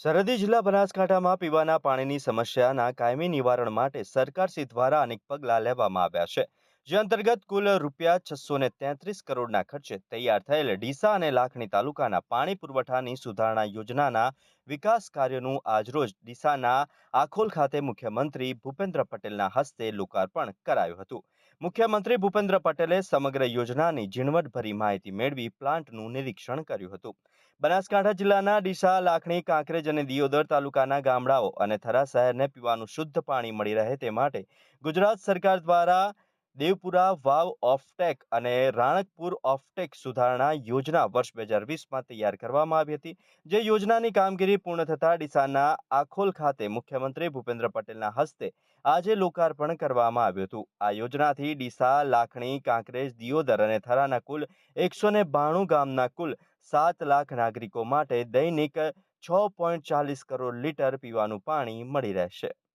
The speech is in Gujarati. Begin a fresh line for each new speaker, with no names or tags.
સરહદી જિલ્લા બનાસકાંઠામાં પીવાના પાણીની સમસ્યાના કાયમી નિવારણ માટે સરકારશ્રી દ્વારા અનેક પગલાં લેવામાં આવ્યા છે. જે અંતર્ગત કુલ રૂપિયા છસો ને તેત્રીસ કરોડના ખર્ચે તૈયાર થયેલ ડીસા અને લાખણી તાલુકાના પાણી પુરવઠાની સુધારણા યોજનાના વિકાસ કાર્યનું આજરોજ ડીસાના આખોલ ખાતે મુખ્યમંત્રી ભૂપેન્દ્ર પટેલના હસ્તે લોકાર્પણ કરાયું હતું. મુખ્યમંત્રી ભૂપેન્દ્ર પટેલે સમગ્ર યોજનાની ઝીણવટભરી માહિતી મેળવી પ્લાન્ટનું નિરીક્ષણ કર્યું હતું. બનાસકાંઠા જિલ્લાના ડીસા, લાખણી, કાંકરેજ અને દિયોદર તાલુકાના ગામડાઓ અને થરા શહેરને પીવાનું શુદ્ધ પાણી મળી રહે તે માટે ગુજરાત સરકાર દ્વારા દેવપુરા વાવ ઓફટેક અને રાણકપુર ઓફટેક સુધારણા યોજના વર્ષ બે હજાર વીસમાં તૈયાર કરવામાં આવી હતી. જે યોજનાની કામગીરી પૂર્ણ થતાં ડીસાના આખોલ ખાતે મુખ્યમંત્રી ભૂપેન્દ્ર પટેલના હસ્તે આજે લોકાર્પણ કરવામાં આવ્યું હતું. આ યોજનાથી ડીસા, લાખણી, કાંકરેજ, દિયોદર અને થરાના કુલ એકસો ને બાણું ગામના કુલ સાત લાખ નાગરિકો માટે દૈનિક છ પોઈન્ટ ચાલીસ કરોડ લીટર પીવાનું પાણી મળી રહેશે.